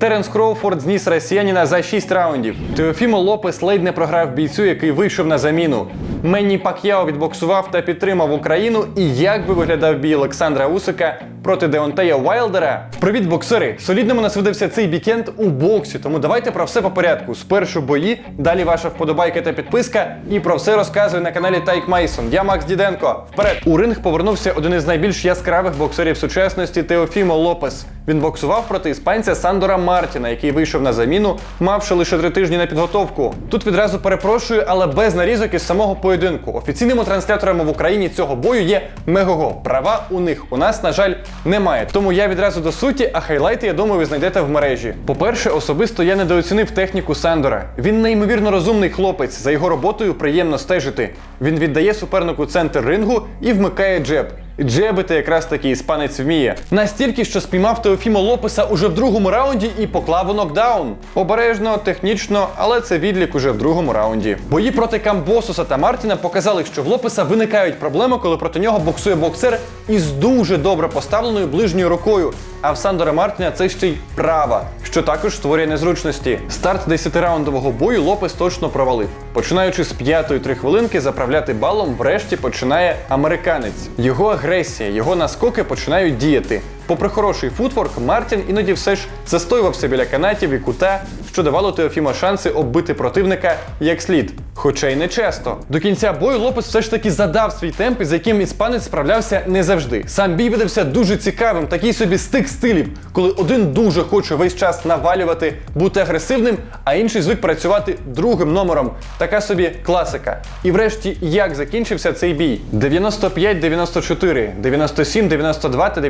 Теренс Кроуфорд зніс росіянина за 6 раундів. Теофімо Лопес ледь не програв бійцю, який вийшов на заміну. Менні Пак'яо відбоксував та підтримав Україну. І як би виглядав бій Олександра Усика проти Деонтея Вайлдера? Привіт, боксери! Солідному нас видався цей вікенд у боксі. Тому давайте про все по порядку. Спершу бої, далі ваша вподобайка та підписка. І про все розказую на каналі Тайк Мейсон. Я Макс Діденко. Вперед у ринг повернувся один із найбільш яскравих боксерів сучасності Теофімо Лопес. Він боксував проти іспанця Сандора Мартіна, який вийшов на заміну, мавши лише три тижні на підготовку. Тут відразу перепрошую, але без нарізок із самого поєдинку. Офіційними трансляторами в Україні цього бою є Мегого. Права у них у нас, на жаль, немає. Тому я відразу до суті, а хайлайти, я думаю, ви знайдете в мережі. По-перше, особисто я недооцінив техніку Сандора. Він неймовірно розумний хлопець. За його роботою приємно стежити. Він віддає супернику центр рингу і вмикає джеб. Джебити якраз таки іспанець вміє. Настільки, що спіймав Теофімо Лопеса уже в другому раунді і поклав у нокдаун. Обережно, технічно, але це відлік уже в другому раунді. Бої проти Камбосуса та Мартіна показали, що в Лопеса виникають проблеми, коли проти нього боксує боксер із дуже добре поставленою ближньою рукою. А в Сандора Мартіна це ще й права, що також створює незручності. Старт 10-раундового бою Лопес точно провалив. Починаючи з п'ятої три хвилинки заправляти балом, врешті починає американець. Його агресія, його наскоки починають діяти. Попри хороший футворк, Мартін іноді все ж застоювався біля канатів і кута, що давало Теофіма шанси оббити противника як слід. Хоча й не часто. До кінця бою Лопес все ж таки задав свій темп, із яким іспанець справлявся не завжди. Сам бій видався дуже цікавим, такий собі стик стилів, коли один дуже хоче весь час навалювати, бути агресивним, а інший звик працювати другим номером. Така собі класика. І врешті, як закінчився цей бій? 95-94, 97-92 та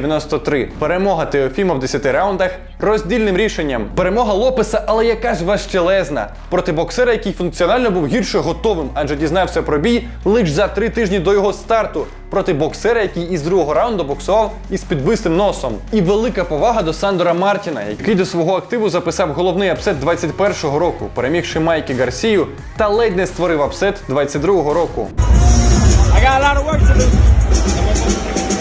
96-93. Перемога Теофіма в 10 раундах роздільним рішенням. Перемога Лопеса, але яка ж важчелезна. Проти боксера, який функціонально був гірше готовим, адже дізнався про бій лише за три тижні до його старту. Проти боксера, який із другого раунду боксував із підбистим носом. І велика повага до Сандора Мартіна, який до свого активу записав головний апсет 21-го року, перемігши Майкі Гарсію, та ледь не створив апсет 22-го року. I got a lot of work to do.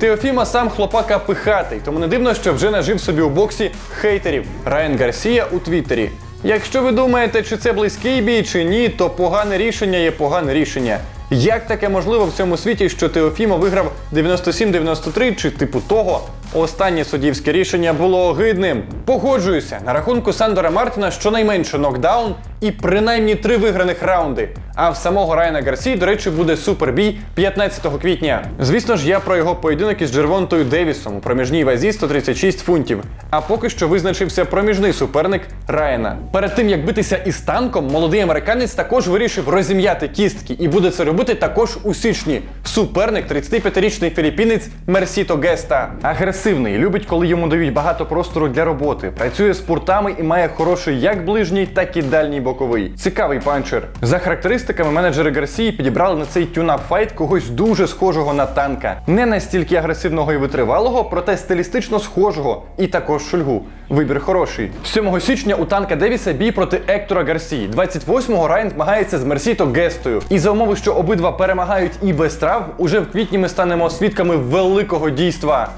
Теофіма сам хлопака пихатий, тому не дивно, що вже нажив собі у боксі хейтерів. Райан Гарсія у Твіттері. Якщо ви думаєте, чи це близький бій, чи ні, то погане рішення є погане рішення. Як таке можливо в цьому світі, що Теофіма виграв 97-93 чи типу того? Останнє суддівське рішення було огидним. Погоджуюся, на рахунку Сандора Мартіна щонайменше нокдаун і принаймні три виграних раунди. А в самого Райана Гарсі, до речі, буде супербій 15 квітня. Звісно ж, я про його поєдинок із Джервонтою Девісом у проміжній вазі 136 фунтів. А поки що визначився проміжний суперник Райана. Перед тим як битися із танком, молодий американець також вирішив розім'яти кістки і буде це робити також у січні. Суперник 35-річний філіппінець Мерсіто Геста. Агресивний, любить, коли йому дають багато простору для роботи, працює з пуртами і має хороший як ближній, так і дальній боковий. Цікавий панчер. За характеристиками менеджери Гарсії підібрали на цей тюнап файт когось дуже схожого на танка. Не настільки агресивного і витривалого, проте стилістично схожого, і також шульгу. Вибір хороший. 7 січня у танка Девіса бій проти Ектора Гарсії. 28-го Райан змагається з Мерсіто Гестою. І за умови, що обидва перемагають і без трав, уже в квітні ми станемо свідками великого дійства.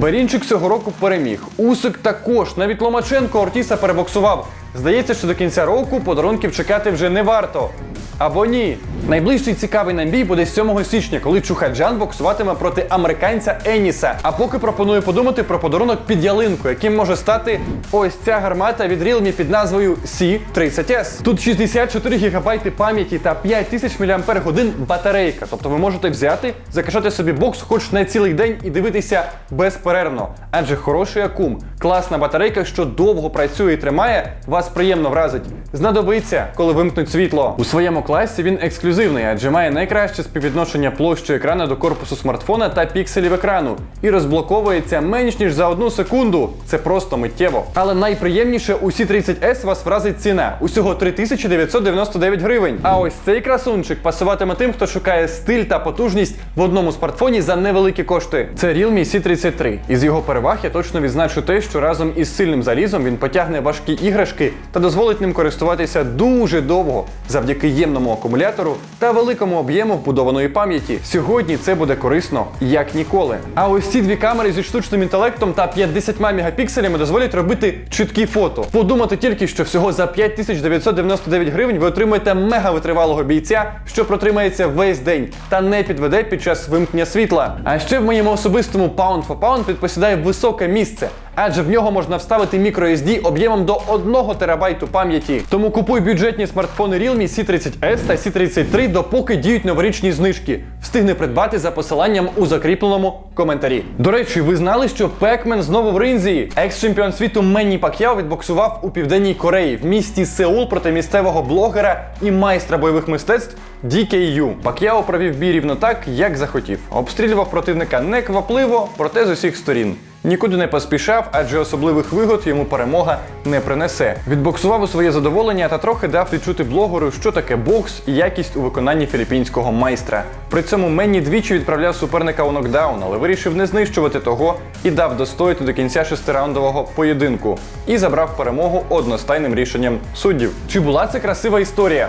Берінчик цього року переміг. Усик також. Навіть Ломаченко Ортіса перебоксував. Здається, що до кінця року подарунків чекати вже не варто. Або ні. Найближчий цікавий нам бій буде 7 січня, коли Чухаджан боксуватиме проти американця Еніса. А поки пропоную подумати про подарунок під ялинку, яким може стати ось ця гармата від Realme під назвою C30S. Тут 64 ГБ пам'яті та 5000 мАч батарейка. Тобто ви можете взяти, закачати собі бокс хоч на цілий день і дивитися безперервно. Адже хороший акум, класна батарейка, що довго працює і тримає, вас приємно вразить. Знадобиться, коли вимкнуть світло. У своєму класі він ексклюзивний, адже має найкраще співвідношення площі екрана до корпусу смартфона та пікселів екрану. І розблоковується менш ніж за одну секунду. Це просто миттєво. Але найприємніше у C30S вас вразить ціна усього 3999 гривень. А ось цей красунчик пасуватиме тим, хто шукає стиль та потужність в одному смартфоні за невеликі кошти. Це Realme C33. Із його переваг я точно відзначу те, що разом із сильним залізом він потягне важкі іграшки та дозволить ним користуватися дуже довго завдяки ємному акумулятору та великому об'єму вбудованої пам'яті. Сьогодні це буде корисно як ніколи. А ось ці дві камери зі штучним інтелектом та 50 мегапікселями дозволять робити чіткі фото. Подумати тільки, що всього за 5999 гривень ви отримаєте мега витривалого бійця, що протримається весь день та не підведе під час вимкнення світла. А ще в моєму особистому Pound for Pound підпосідає високе місце. Адже в нього можна вставити microSD об'ємом до 1 терабайту пам'яті. Тому купуй бюджетні смартфони Realme C30S та C33, допоки діють новорічні знижки. Встигни придбати за посиланням у закріпленому коментарі. До речі, ви знали, що Пекмен знову в ринзі? Екс-чемпіон світу Менні Пак'яо відбоксував у південній Кореї в місті Сеул проти місцевого блогера і майстра бойових мистецтв DKU. Пак'яо провів бій рівно так, як захотів. Обстрілював противника неквапливо, проте з усіх сторін. Нікуди не поспішав, адже особливих вигод йому перемога не принесе. Відбоксував у своє задоволення та трохи дав відчути блогеру, що таке бокс і якість у виконанні філіппінського майстра. При цьому Менні двічі відправляв суперника у нокдаун, але вирішив не знищувати того і дав достояти до кінця шестираундового поєдинку і забрав перемогу одностайним рішенням суддів. Чи була це красива історія?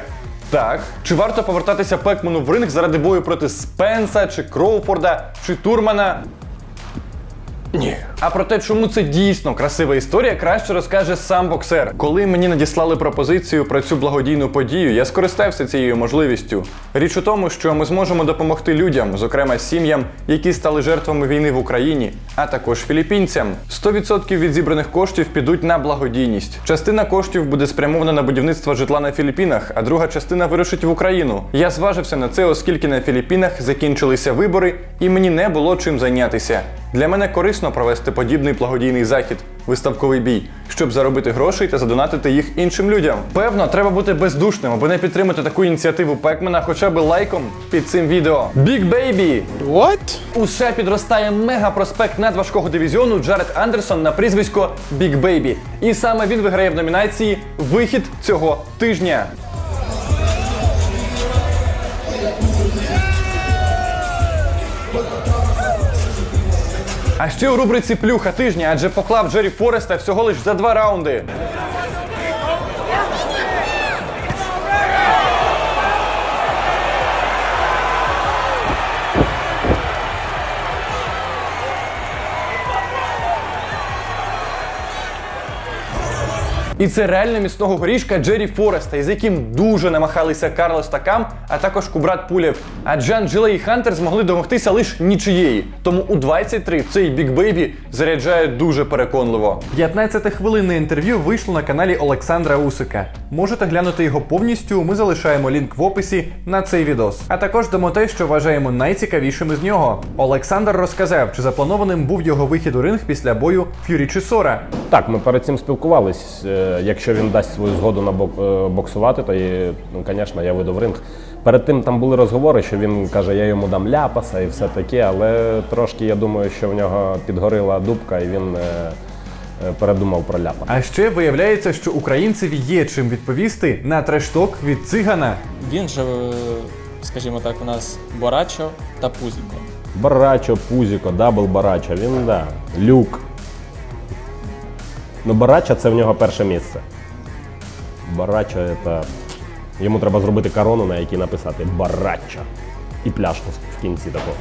Так, чи варто повертатися Пекману в ринг заради бою проти Спенса, чи Кроуфорда, чи Турмана? Ні. А про те, чому це дійсно красива історія, краще розкаже сам боксер. Коли мені надіслали пропозицію про цю благодійну подію, я скористався цією можливістю. Річ у тому, що ми зможемо допомогти людям, зокрема сім'ям, які стали жертвами війни в Україні, а також філіппінцям. 100% від зібраних коштів підуть на благодійність. Частина коштів буде спрямована на будівництво житла на Філіппінах, а друга частина вирушить в Україну. Я зважився на це, оскільки на Філіппінах закінчилися вибори, і мені не було чим зайнятися. Для мене корисно провести подібний благодійний захід, виставковий бій, щоб заробити грошей та задонатити їх іншим людям. Певно, треба бути бездушним, аби не підтримати таку ініціативу Пекмена хоча б лайком під цим відео. Big Baby! What? У США підростає мега-проспект надважкого дивізіону Джаред Андерсон на прізвисько Big Baby. І саме він виграє в номінації Вихід цього тижня. А ще у рубриці Плюха тижня, адже поклав Джері Фореста всього лиш за два раунди. І це реально міцного горішка Джері Фореста, із яким дуже намахалися Карлос та Кам, а також Кубрат Пулєв. А Джан Джиле і Хантер змогли домогтися лише нічиєї. Тому у 23 цей Біг Бейбі заряджає дуже переконливо. 15-хвилинне інтерв'ю вийшло на каналі Олександра Усика. Можете глянути його повністю. Ми залишаємо лінк в описі на цей відос. А також дамо те, що вважаємо найцікавішим із нього. Олександр розказав, чи запланованим був його вихід у ринг після бою Ф'юрі Чісора. Так, ми перед цим спілкувались. Е, Якщо він дасть свою згоду на е, боксувати, то, ну, звісно, я вийду в ринг. Перед тим там були розговори, що він каже, я йому дам ляпаса і все таке, але трошки я думаю, що в нього підгорила дубка і він е, е, передумав про ляпа. А ще виявляється, що українцеві є чим відповісти на трешток від цигана. Він же, е, скажімо так, у нас Борачо та Пузіко. Барачо, Пузіко, дабл Барачо, він да. Люк. Ну, Барачо це в нього перше місце. Барачо це. Йому треба зробити корону, на якій написати Барачо. І пляшку в кінці такого.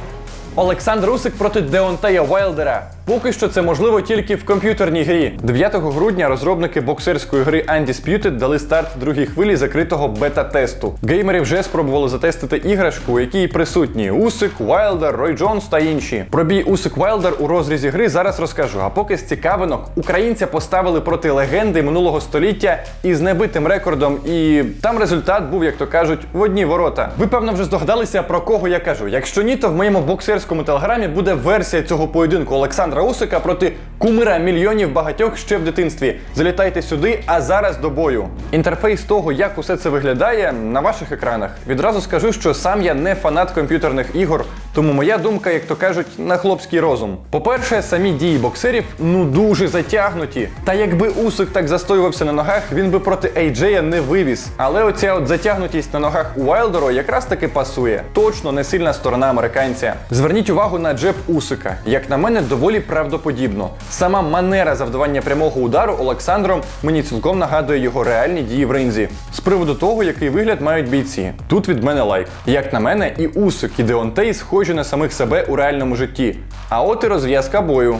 Олександр Усик проти Деонтея Вайлдера. Поки що це можливо тільки в комп'ютерній грі. 9 грудня розробники боксерської гри Undisputed дали старт другій хвилі закритого бета-тесту. Геймери вже спробували затестити іграшку, у якій присутні Усик, Вайлдер, Рой Джонс та інші. Про бій Усик Вайлдер у розрізі гри зараз розкажу. А поки з цікавинок українця поставили проти легенди минулого століття із небитим рекордом, і там результат був, як то кажуть, в одні ворота. Ви певно вже здогадалися про кого я кажу. Якщо ні, то в моєму боксерському телеграмі буде версія цього поєдинку Олександра Усика проти кумира мільйонів багатьох ще в дитинстві. Залітайте сюди, а зараз до бою. Інтерфейс того, як усе це виглядає, на ваших екранах. Відразу скажу, що сам я не фанат комп'ютерних ігор, Тому моя думка, як то кажуть, на хлопський розум. По-перше, самі дії боксерів ну дуже затягнуті. Та якби Усик так застоювався на ногах, він би проти Ейджея не вивіз. Але оця от затягнутість на ногах у Вайлдеру якраз таки пасує. Точно не сильна сторона американця. Зверніть увагу на джеб Усика. Як на мене, доволі правдоподібно. Сама манера завдавання прямого удару Олександром мені цілком нагадує його реальні дії в ринзі. З приводу того, який вигляд мають бійці. Тут від мене лайк. Як на мене, і Усик, і Деонтей схожі на самих себе у реальному житті. А от і розв'язка бою.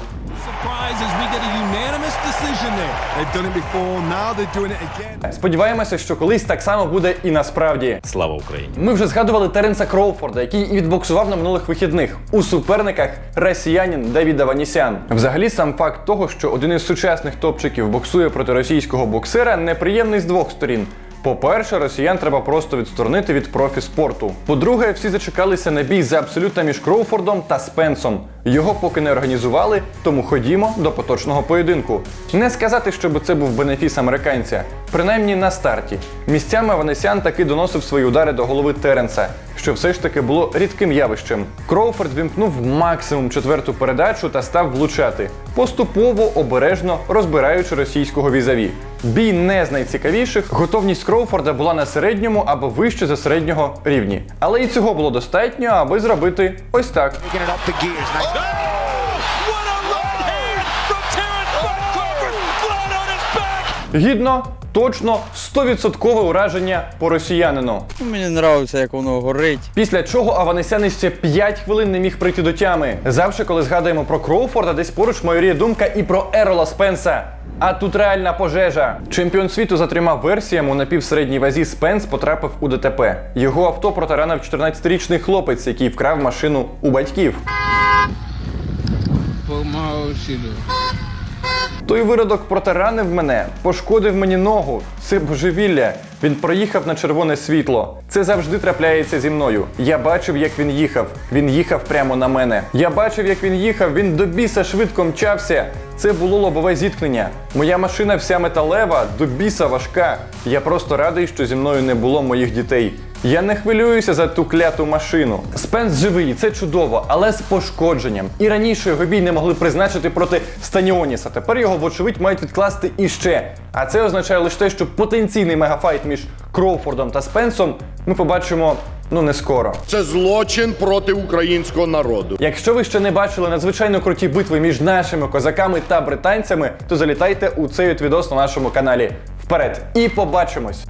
Сподіваємося, що колись так само буде і насправді. Слава Україні! Ми вже згадували Теренса Кроуфорда, який і відбоксував на минулих вихідних у суперниках росіянин Давіда Ванісян. Взагалі, сам факт того, що один із сучасних топчиків боксує проти російського боксера, неприємний з двох сторін. По-перше, росіян треба просто відсторонити від профі спорту. По-друге, всі зачекалися на бій за абсолютно між Кроуфордом та Спенсом. Його поки не організували, тому ходімо до поточного поєдинку. Не сказати, щоб це був бенефіс американця, принаймні на старті. Місцями Ванесян таки доносив свої удари до голови Теренса, що все ж таки було рідким явищем. Кроуфорд вімкнув максимум четверту передачу та став влучати, поступово обережно розбираючи російського візаві. Бій не з найцікавіших. Готовність Кроуфорда була на середньому або вище за середнього рівні. Але і цього було достатньо, аби зробити ось так. Back! Гідно, точно, 100% ураження по росіянину. Ну, Мені подобається, як воно горить. Після чого Аванесян ще 5 хвилин не міг прийти до тями. Завжди, коли згадуємо про Кроуфорда, десь поруч майоріє думка і про Ерола Спенса. А тут реальна пожежа. Чемпіон світу за трьома версіями у напівсередній вазі Спенс потрапив у ДТП. Його авто протаранив 14-річний хлопець, який вкрав машину у батьків. Той виродок протаранив мене, пошкодив мені ногу. Це божевілля. Він проїхав на червоне світло. Це завжди трапляється зі мною. Я бачив, як він їхав. Він їхав прямо на мене. Я бачив, як він їхав. Він до біса швидко мчався. Це було лобове зіткнення. Моя машина вся металева, до біса важка. Я просто радий, що зі мною не було моїх дітей. Я не хвилююся за ту кляту машину. Спенс живий, це чудово, але з пошкодженням. І раніше його бій не могли призначити проти Станіоніса. Тепер його, вочевидь, мають відкласти іще. А це означає лише те, що потенційний мегафайт між Кроуфордом та Спенсом ми побачимо ну не скоро. Це злочин проти українського народу. Якщо ви ще не бачили надзвичайно круті битви між нашими козаками та британцями, то залітайте у цей відос на нашому каналі. Вперед! І побачимось!